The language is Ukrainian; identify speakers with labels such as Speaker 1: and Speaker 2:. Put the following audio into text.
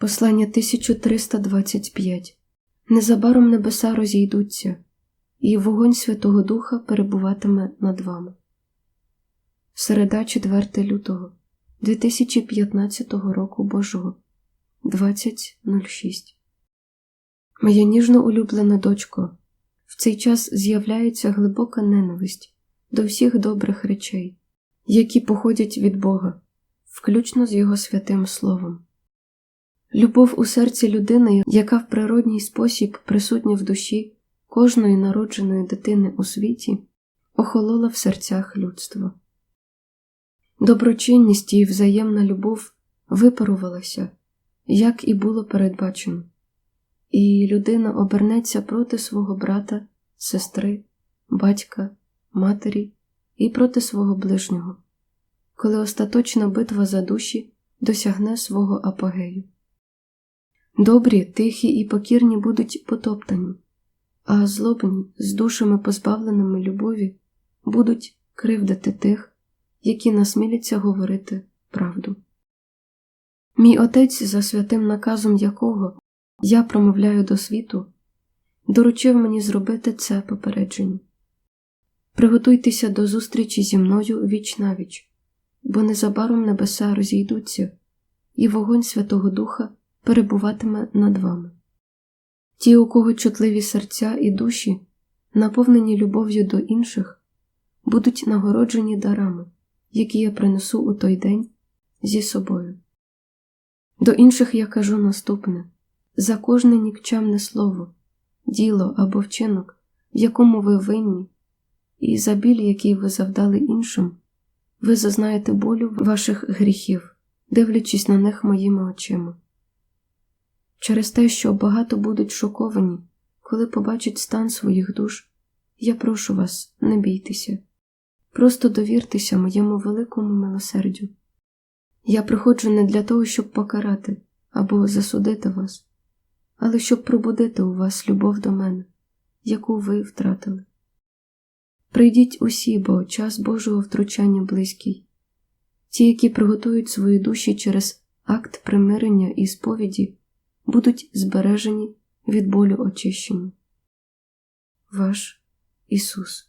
Speaker 1: Послання 1325 Незабаром небеса розійдуться, і вогонь Святого Духа перебуватиме над вами. Середа 4 лютого 2015 року Божого 20.06 Моя ніжно улюблена дочко, в цей час з'являється глибока ненависть до всіх добрих речей, які походять від Бога, включно з Його святим Словом. Любов у серці людини, яка в природній спосіб присутня в душі кожної народженої дитини у світі, охолола в серцях людства. Доброчинність і взаємна любов випарувалася, як і було передбачено, і людина обернеться проти свого брата, сестри, батька, матері і проти свого ближнього, коли остаточна битва за душі досягне свого апогею. Добрі, тихі і покірні будуть потоптані, а злобні, з душами позбавленими любові, будуть кривдити тих, які насміляться говорити правду. Мій отець, за святим наказом якого я промовляю до світу, доручив мені зробити це попередження. Приготуйтеся до зустрічі зі мною віч навіч, бо незабаром небеса розійдуться, і вогонь Святого Духа перебуватиме над вами. Ті, у кого чутливі серця і душі, наповнені любов'ю до інших, будуть нагороджені дарами, які я принесу у той день зі собою. До інших я кажу наступне за кожне нікчемне слово, діло або вчинок, в якому ви винні, і за біль, який ви завдали іншим, ви зазнаєте болю ваших гріхів, дивлячись на них моїми очима через те, що багато будуть шоковані, коли побачать стан своїх душ, я прошу вас, не бійтеся, просто довіртеся моєму великому милосердю. Я приходжу не для того, щоб покарати або засудити вас, але щоб пробудити у вас любов до мене, яку ви втратили. Прийдіть усі, бо час Божого втручання близький, ті, які приготують свої душі через акт примирення і сповіді будуть збережені від болю очищені. Ваш Ісус